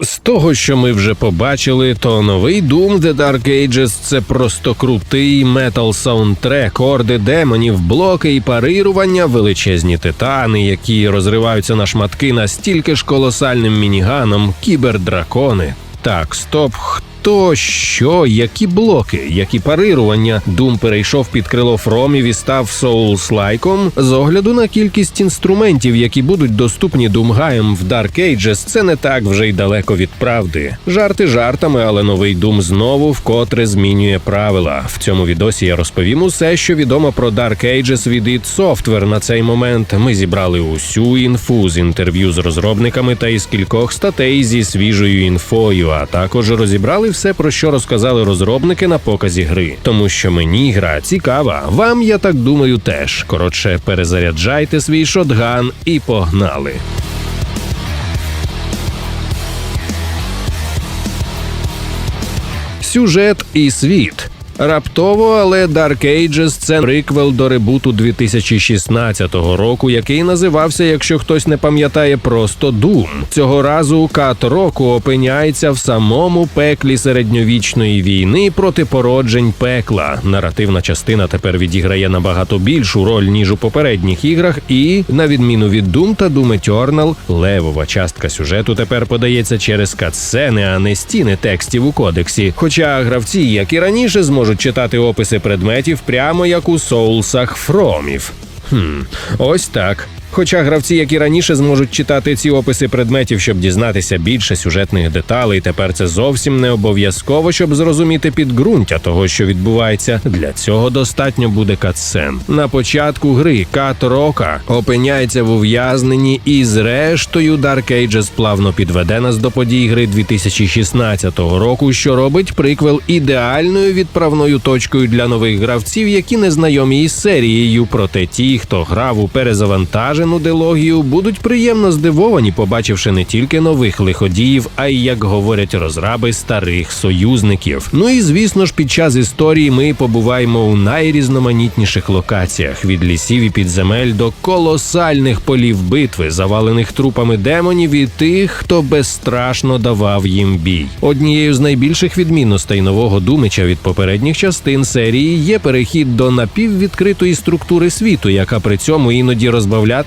З того, що ми вже побачили, то новий Doom The Dark Ages – це просто крутий метал саундтрек, орди демонів, блоки і парирування, величезні титани, які розриваються на шматки настільки ж колосальним мініганом, кібердракони. Так, стоп. Хто, що, які блоки, які парирування. Дум перейшов під крило Фромів і став соулс-лайком. З огляду на кількість інструментів, які будуть доступні Думгаєм в Dark Ages, це не так вже й далеко від правди. Жарти жартами, але новий Дум знову вкотре змінює правила. В цьому відосі я розповім усе, що відомо про Dark Ages від id Software на цей момент. Ми зібрали усю інфу з інтерв'ю з розробниками та із кількох статей зі свіжою інфою, а також розібрали все, про що розказали розробники на показі гри. Тому що мені гра цікава. Вам я так думаю, теж. Коротше, перезаряджайте свій шотган і погнали. Сюжет і світ. Раптово, але Dark Ages – це приквел до ребуту 2016 року, який називався, якщо хтось не пам'ятає, просто Doom. Цього разу кат року опиняється в самому пеклі середньовічної війни проти породжень пекла. Наративна частина тепер відіграє набагато більшу роль ніж у попередніх іграх, і на відміну від Doom та Doom Eternal, левова частка сюжету тепер подається через катсцени, а не стіни текстів у кодексі. Хоча гравці, як і раніше, зможуть читати описи предметів прямо як у соусах фромів. Хм, ось так. Хоча гравці, як і раніше, зможуть читати ці описи предметів, щоб дізнатися більше сюжетних деталей. Тепер це зовсім не обов'язково, щоб зрозуміти підґрунтя того, що відбувається. Для цього достатньо буде катсцен. На початку гри Кат Рока опиняється в ув'язненні, і зрештою Dark Ages плавно підведе нас до подій гри 2016 року, що робить приквел ідеальною відправною точкою для нових гравців, які не знайомі із серією. Проте ті, хто грав у перезавантажену дилогію, будуть приємно здивовані, побачивши не тільки нових лиходіїв, а й як говорять розраби старих союзників. Ну і звісно ж, під час історії ми побуваємо у найрізноманітніших локаціях від лісів і підземель до колосальних полів битви, завалених трупами демонів і тих, хто безстрашно давав їм бій. Однією з найбільших відмінностей нового думича від попередніх частин серії є перехід до напіввідкритої структури світу, яка при цьому іноді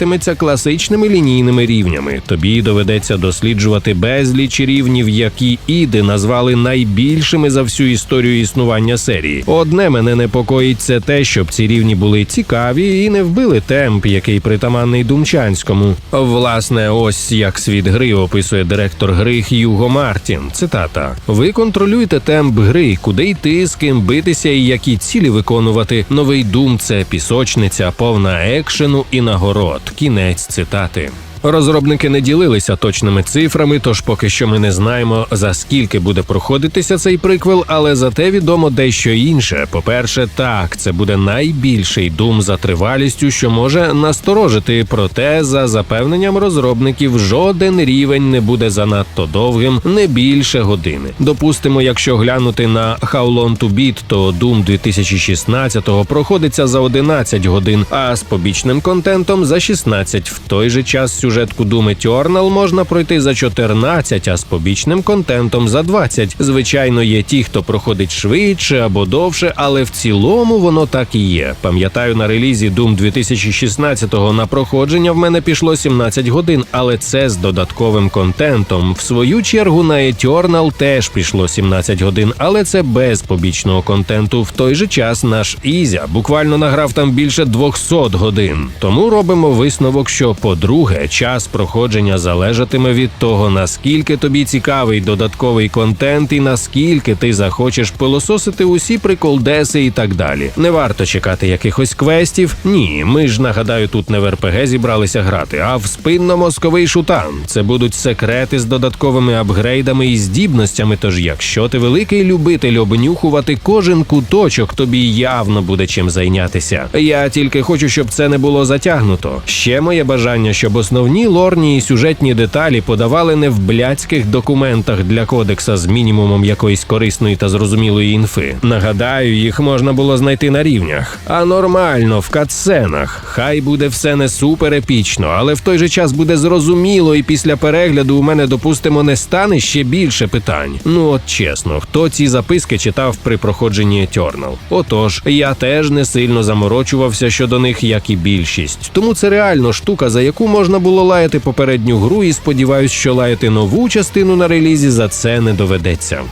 розбавлятиметься класичними лінійними рівнями. Тобі доведеться досліджувати безліч рівнів, які іди назвали найбільшими за всю історію існування серії. Одне мене непокоїть це те, щоб ці рівні були цікаві і не вбили темп, який притаманний Думчанському. Власне, ось як світ гри описує директор гри Х'юго Мартін. Цитата: Ви контролюєте темп гри, куди йти, з ким битися і які цілі виконувати. Новий дум це пісочниця, повна екшену і нагород. Кінець цитати. Розробники не ділилися точними цифрами, тож поки що ми не знаємо за скільки буде проходитися цей приквел, але зате відомо дещо інше. По-перше, так, це буде найбільший дум за тривалістю, що може насторожити. Проте, за запевненням розробників, жоден рівень не буде занадто довгим, не більше години. Допустимо, якщо глянути на How Long to Beat, то Doom 2016 проходиться за 11 годин, а з побічним контентом за 16. В той же час сюжетку Doom Eternal можна пройти за 14, а з побічним контентом за 20. Звичайно, є ті, хто проходить швидше або довше, але в цілому воно так і є. Пам'ятаю, на релізі Doom 2016-го на проходження в мене пішло 17 годин, але це з додатковим контентом. В свою чергу на Eternal теж пішло 17 годин, але це без побічного контенту. В той же час наш Ізя буквально награв там більше 200 годин. Тому робимо висновок, що по-друге, час проходження залежатиме від того, наскільки тобі цікавий додатковий контент і наскільки ти захочеш пилососити усі приколдеси і так далі. Не варто чекати якихось квестів. Ні, ми ж нагадаю, тут не в РПГ зібралися грати, а в спинно-мозковий шутан. Це будуть секрети з додатковими апгрейдами і здібностями. Тож, якщо ти великий любитель обнюхувати кожен куточок, тобі явно буде чим зайнятися. Я тільки хочу, щоб це не було затягнуто. Ще моє бажання, щоб основні головні лорні і сюжетні деталі подавали не в блядських документах для кодекса з мінімумом якоїсь корисної та зрозумілої інфи. Нагадаю, їх можна було знайти на рівнях. А нормально, в катсценах. Хай буде все не супер епічно, але в той же час буде зрозуміло, і після перегляду у мене, допустимо, не стане ще більше питань. Ну от чесно, хто ці записки читав при проходженні Eternal? Отож, я теж не сильно заморочувався щодо них, як і більшість. Тому це реально штука, за яку можна було лаяти попередню гру, і сподіваюсь, що лаяти нову частину на релізі за це не доведеться.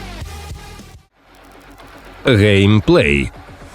Геймплей.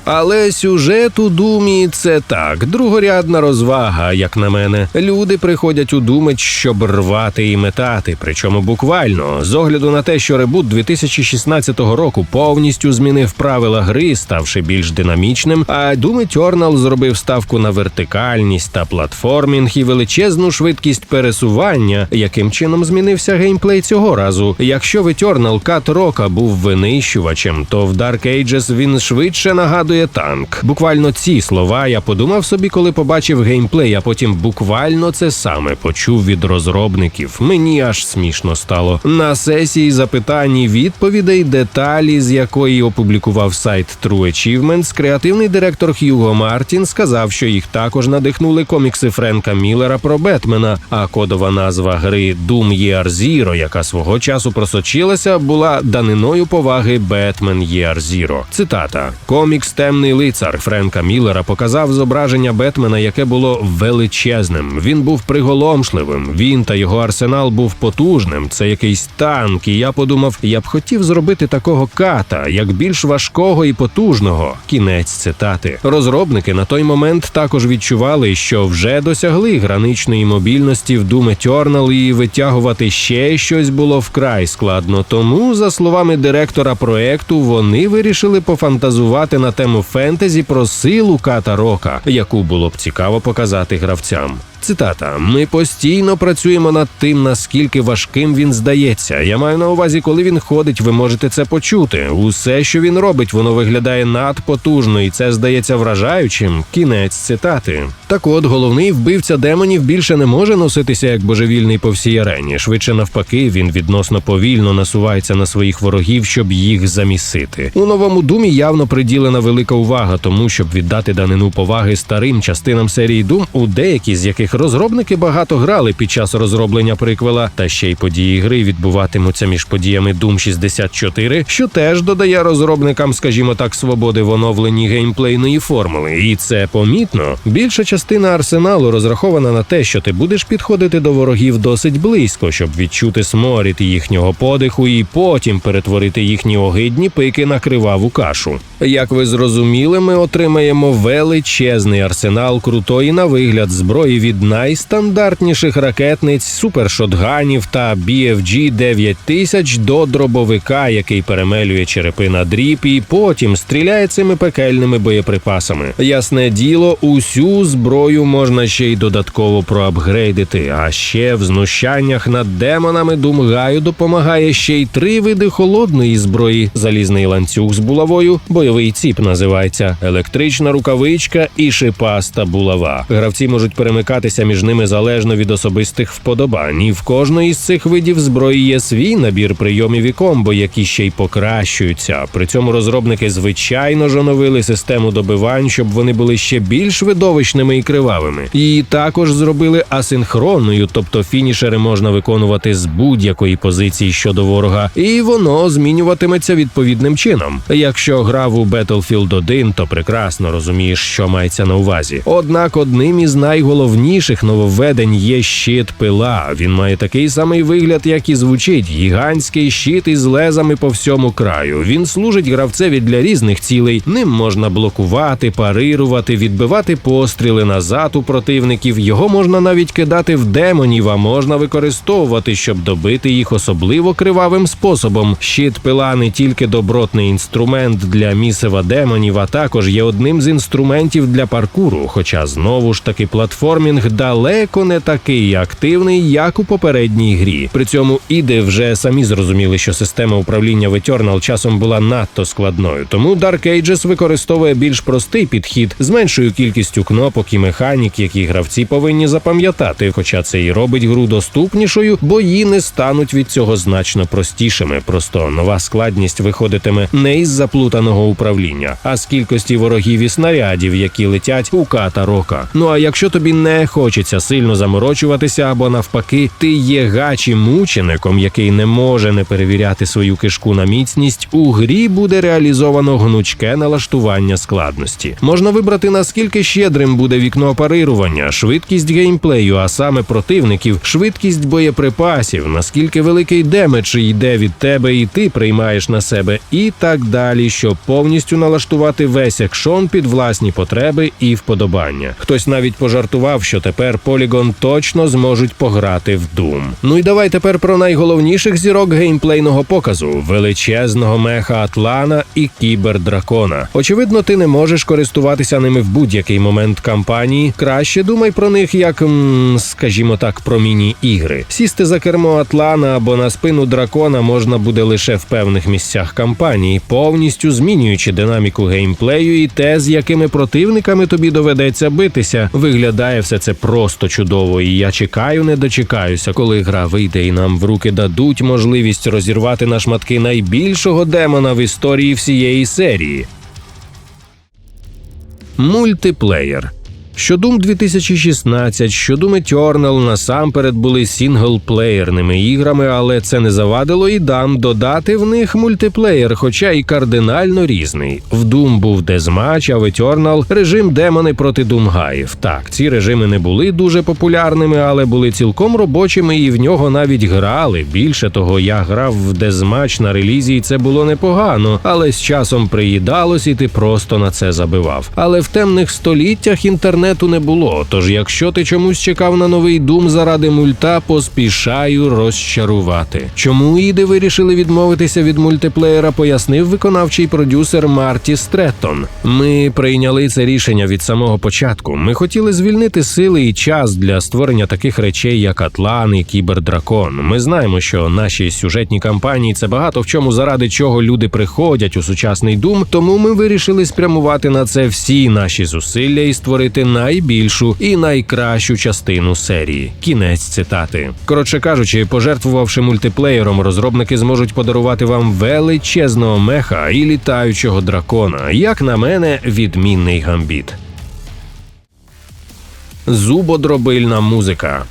Але сюжет у думі це так, другорядна розвага, як на мене. Люди приходять у думеч, щоб рвати і метати, причому буквально з огляду на те, що ребут 2016 року повністю змінив правила гри, ставши більш динамічним. А Doom Eternal зробив ставку на вертикальність та платформінг і величезну швидкість пересування, яким чином змінився геймплей цього разу. Якщо Eternal Кат Рока був винищувачем, то в Dark Ages він швидше нагадує танк. Буквально ці слова я подумав собі, коли побачив геймплей, а потім буквально це саме почув від розробників. Мені аж смішно стало. На сесії запитань і відповідей, деталі з якої опублікував сайт True Achievements, креативний директор Хьюго Мартін сказав, що їх також надихнули комікси Френка Міллера про Бетмена. А кодова назва гри Doom Year Zero, яка свого часу просочилася, була даниною поваги Бетмен Year Zero. Цитата: комікс Темний лицар Френка Міллера показав зображення Бетмена, яке було величезним. Він був приголомшливим. Він та його арсенал був потужним. Це якийсь танк. І я подумав, я б хотів зробити такого ката, як більш важкого і потужного. Кінець цитати. Розробники на той момент також відчували, що вже досягли граничної мобільності в Doom Eternal і витягувати ще щось було вкрай складно. Тому, за словами директора проекту, вони вирішили пофантазувати на тему фентезі про силу ката рока, яку було б цікаво показати гравцям. Цитата: ми постійно працюємо над тим, наскільки важким він здається. Я маю на увазі, коли він ходить, ви можете це почути. Усе, що він робить, воно виглядає надпотужно, і це здається вражаючим. Кінець цитати. Так от головний вбивця демонів більше не може носитися як божевільний по всій арені. Швидше навпаки, він відносно повільно насувається на своїх ворогів, щоб їх замісити. У новому думі явно приділена велика увага тому, щоб віддати данину поваги старим частинам серії Дум, у деякі з яких розробники багато грали під час розроблення приквела, та ще й події гри відбуватимуться між подіями Doom 64, що теж додає розробникам, скажімо так, свободи в оновленні геймплейної формули. І це помітно. Більша частина арсеналу розрахована на те, що ти будеш підходити до ворогів досить близько, щоб відчути сморід їхнього подиху, і потім перетворити їхні огидні пики на криваву кашу. Як ви зрозуміли, ми отримаємо величезний арсенал крутої на вигляд зброї від найстандартніших ракетниць, супершотганів та BFG 9000 до дробовика, який перемелює черепи на дріб і потім стріляє цими пекельними боєприпасами. Ясне діло, усю зброю можна ще й додатково проапгрейдити. А ще в знущаннях над демонами Думгаю допомагає ще й три види холодної зброї: залізний ланцюг з булавою, бойовий ціп називається, електрична рукавичка і шипаста булава. Гравці можуть перемикатися між ними залежно від особистих вподобань. І в кожної з цих видів зброї є свій набір прийомів і комбо, які ще й покращуються. При цьому розробники звичайно ж оновили систему добивань, щоб вони були ще більш видовищними і кривавими. І також зробили асинхронною, тобто фінішери можна виконувати з будь-якої позиції щодо ворога, і воно змінюватиметься відповідним чином. Якщо грав у Battlefield 1, то прекрасно розумієш, що мається на увазі. Однак одним із найголовніших нововведень є щит пила. Він має такий самий вигляд, як і звучить: гігантський щит із лезами по всьому краю. Він служить гравцеві для різних цілей. Ним можна блокувати, парирувати, відбивати постріли назад у противників. Його можна навіть кидати в демонів, а можна використовувати, щоб добити їх особливо кривавим способом. Щит пила не тільки добротний інструмент для місива демонів, а також є одним з інструментів для паркуру. Хоча знову ж таки платформінг далеко не такий активний, як у попередній грі. При цьому іди вже самі зрозуміли, що система управління в Eternal часом була надто складною. Тому Dark Ages використовує більш простий підхід з меншою кількістю кнопок і механік, які гравці повинні запам'ятати. Хоча це і робить гру доступнішою, бої не стануть від цього значно простішими. Просто нова складність виходитиме не із заплутаного управління, а з кількості ворогів і снарядів, які летять у ката рока. Ну а якщо тобі не хочеться сильно заморочуватися, або навпаки, ти є гачі мучеником, який не може не перевіряти свою кишку на міцність, у грі буде реалізовано гнучке налаштування складності. Можна вибрати наскільки щедрим буде вікно парирування, швидкість геймплею, а саме противників, швидкість боєприпасів, наскільки великий демедж йде від тебе, і ти приймаєш на себе, і так далі, щоб повністю налаштувати весь екшон під власні потреби і вподобання. Хтось навіть пожартував, що тепер Polygon точно зможуть пограти в Doom. Ну і давай тепер про найголовніших зірок геймплейного показу: величезного меха Атлана і кібердракона. Очевидно, ти не можеш користуватися ними в будь-який момент кампанії. Краще думай про них як, м, скажімо так, про міні-ігри. Сісти за кермо Атлана або на спину дракона можна буде лише в певних місцях кампанії, повністю змінюючи динаміку геймплею і те, з якими противниками тобі доведеться битися. Виглядає все це просто чудово, і я чекаю, не дочекаюся, коли гра вийде і нам в руки дадуть можливість розірвати на шматки найбільшого демона в історії всієї серії. Мультиплеєр. Що Doom 2016, що Doom Eternal насамперед були сінглплеєрними іграми, але це не завадило і дам додати в них мультиплеєр, хоча і кардинально різний. В Doom був дезмач, а в Eternal режим демони проти Думгаїв. Так, ці режими не були дуже популярними, але були цілком робочими, і в нього навіть грали. Більше того, я грав в дезмач на релізі, і це було непогано, але з часом приїдалось, і ти просто на це забивав. Але в темних століттях інтернет інтернету не було. Тож, якщо ти чомусь чекав на новий дум заради мульта, поспішаю розчарувати. Чому іди вирішили відмовитися від мультиплеєра, пояснив виконавчий продюсер Марті Стреттон. Ми прийняли це рішення від самого початку. Ми хотіли звільнити сили і час для створення таких речей, як Атлан і Кібердракон. Ми знаємо, що наші сюжетні кампанії це багато в чому заради чого люди приходять у сучасний дум. Тому ми вирішили спрямувати на це всі наші зусилля і створити найбільшу і найкращу частину серії. Кінець цитати. Коротше кажучи, пожертвувавши мультиплеєром, розробники зможуть подарувати вам величезного меха і літаючого дракона. Як на мене, відмінний гамбіт. Зубодробильна музика.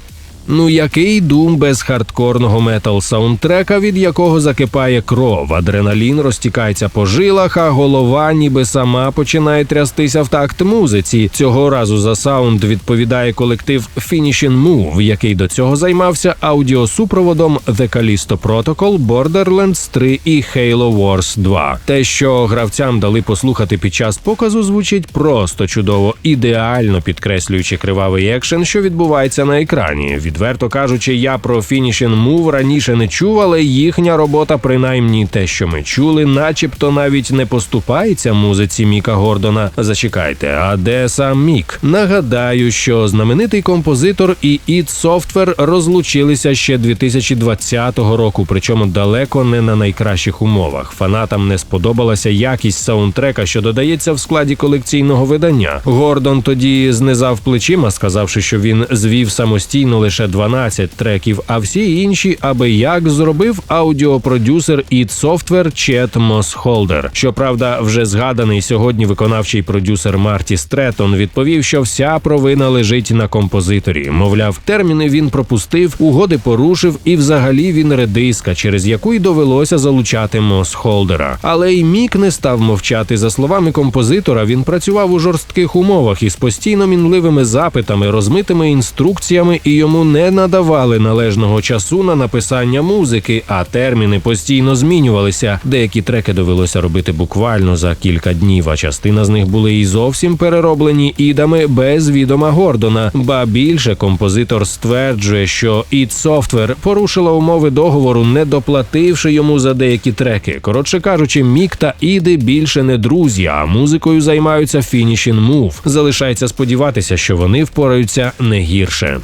Ну який дум без хардкорного метал саундтрека, від якого закипає кров, адреналін розтікається по жилах, а голова ніби сама починає трястися в такт музиці. Цього разу за саунд відповідає колектив Finishing Move, який до цього займався аудіосупроводом The Callisto Protocol, Borderlands 3 і Halo Wars 2. Те, що гравцям дали послухати під час показу, звучить просто чудово, ідеально підкреслюючи кривавий екшен, що відбувається на екрані. Відверто кажучи, я про Finishing Move раніше не чув, але їхня робота, принаймні те, що ми чули, начебто навіть не поступається музиці Міка Гордона. Зачекайте, а де сам Мік? Нагадаю, що знаменитий композитор і id Software розлучилися ще 2020 року, причому далеко не на найкращих умовах. Фанатам не сподобалася якість саундтрека, що додається в складі колекційного видання. Гордон тоді знизав плечима, сказавши, що він звів самостійно лише 12 треків, а всі інші аби як зробив аудіопродюсер id Software Чет Мосхолдер. Щоправда, вже згаданий сьогодні виконавчий продюсер Марті Стретон відповів, що вся провина лежить на композиторі. Мовляв, терміни він пропустив, угоди порушив, і взагалі він редиска, через яку й довелося залучати Мосхолдера. Але й Мік не став мовчати. За словами композитора, він працював у жорстких умовах із постійно мінливими запитами, розмитими інструкціями, і йому не надавали належного часу на написання музики, а терміни постійно змінювалися. Деякі треки довелося робити буквально за кілька днів, а частина з них були і зовсім перероблені ідами без відома Гордона. Ба більше композитор стверджує, що id Software порушила умови договору, не доплативши йому за деякі треки. Коротше кажучи, Мік та Іди більше не друзі, а музикою займаються Finishing Move. Залишається сподіватися, що вони впораються не гірше.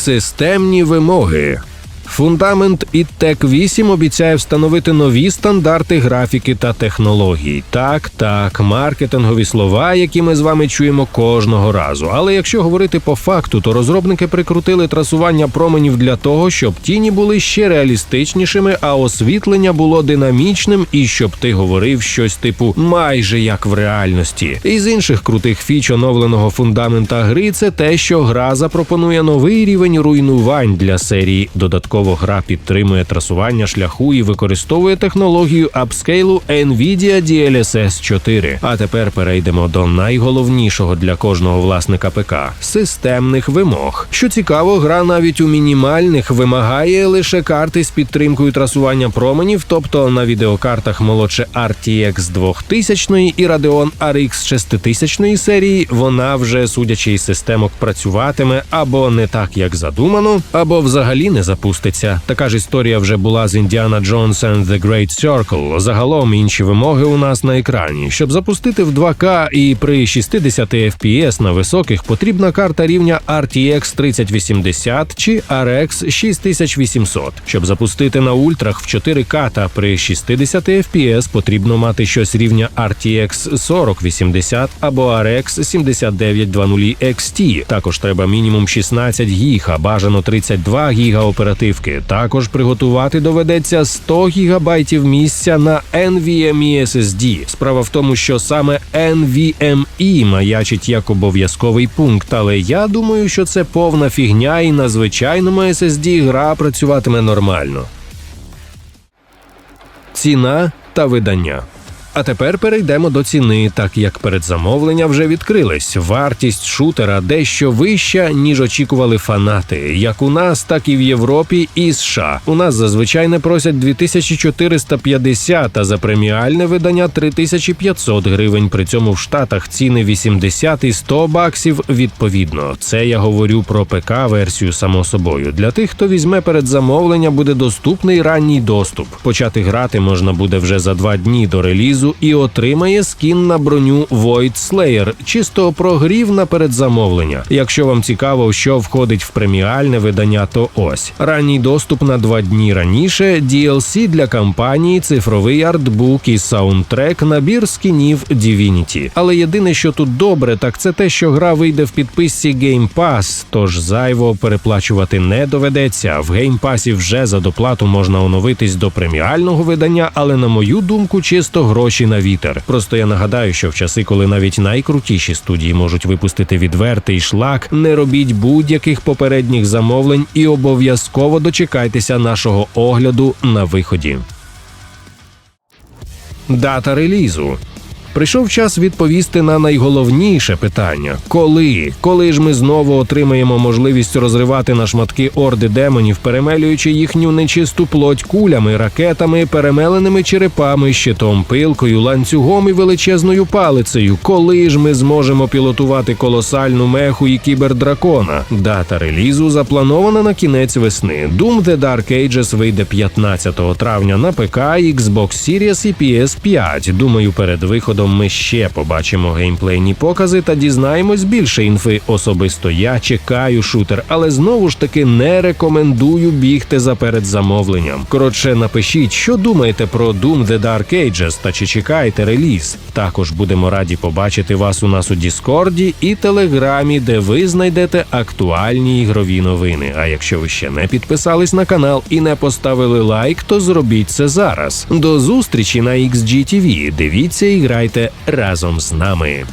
Системні вимоги. Фундамент ITEC 8 обіцяє встановити нові стандарти графіки та технологій. Так, так, маркетингові слова, які ми з вами чуємо кожного разу. Але якщо говорити по факту, то розробники прикрутили трасування променів для того, щоб тіні були ще реалістичнішими, а освітлення було динамічним, і щоб ти говорив щось типу майже як в реальності. Із інших крутих фіч оновленого фундамента гри це те, що гра запропонує новий рівень руйнувань для серії додатково. Додатково гра підтримує трасування шляху і використовує технологію апскейлу NVIDIA DLSS 4. А тепер перейдемо до найголовнішого для кожного власника ПК системних вимог. Що цікаво, гра навіть у мінімальних вимагає лише карти з підтримкою трасування променів, тобто на відеокартах молодше RTX 2000 і Radeon RX 6000 серії. Вона вже судячи із системок працюватиме або не так, як задумано, або взагалі не запуститься. Така ж історія вже була з Indiana Jones and the Great Circle. Загалом інші вимоги у нас на екрані. Щоб запустити в 2К і при 60 FPS на високих потрібна карта рівня RTX 3080 чи RX 6800. Щоб запустити на ультрах в 4К та при 60 FPS потрібно мати щось рівня RTX 4080 або RX 7920 XT. Також треба мінімум 16 гіг, а бажано 32 гіга оперативки. Також приготувати доведеться 100 гігабайтів місця на NVMe SSD. Справа в тому, що саме NVMe маячить як обов'язковий пункт, але я думаю, що це повна фігня, і на звичайному SSD гра працюватиме нормально. Ціна та видання. А тепер перейдемо до ціни, так як передзамовлення вже відкрились. Вартість шутера дещо вища, ніж очікували фанати, як у нас, так і в Європі і США. У нас зазвичай не просять 2450, а за преміальне видання 3500 гривень. При цьому в Штатах ціни 80 і 100 баксів відповідно. Це я говорю про ПК версію само собою. Для тих, хто візьме передзамовлення, буде доступний ранній доступ. Почати грати можна буде вже за два дні до релізу і отримає скін на броню Void Slayer, чисто прогрів на передзамовлення. Якщо вам цікаво, що входить в преміальне видання, то ось ранній доступ на два дні раніше, DLC для кампанії, цифровий артбук і саундтрек, набір скінів Divinity. Але єдине, що тут добре, так це те, що гра вийде в підписці Game Pass, тож зайво переплачувати не доведеться. В Game Pass вже за доплату можна оновитись до преміального видання, але на мою думку, чисто гроші на вітер. Просто я нагадаю, що в часи, коли навіть найкрутіші студії можуть випустити відвертий шлак, не робіть будь-яких попередніх замовлень і обов'язково дочекайтеся нашого огляду на виході. Дата релізу. Прийшов час відповісти на найголовніше питання: коли? Коли ж ми знову отримаємо можливість розривати на шматки орди демонів, перемелюючи їхню нечисту плоть кулями, ракетами, перемеленими черепами, щитом, пилкою, ланцюгом і величезною палицею? Коли ж ми зможемо пілотувати колосальну меху і кібердракона? Дата релізу запланована на кінець весни. Doom The Dark Ages вийде 15 травня на ПК, Xbox Series і PS5. Думаю, перед виходом ми ще побачимо геймплейні покази та дізнаємось більше інфи. Особисто я чекаю шутер, але знову ж таки не рекомендую бігти за передзамовленням. Коротше, напишіть, що думаєте про Doom The Dark Ages та чи чекаєте реліз. Також будемо раді побачити вас у нас у Діскорді і Телеграмі, де ви знайдете актуальні ігрові новини. А якщо ви ще не підписались на канал і не поставили лайк, то зробіть це зараз. До зустрічі на XGTV. Дивіться і грайте разом з нами.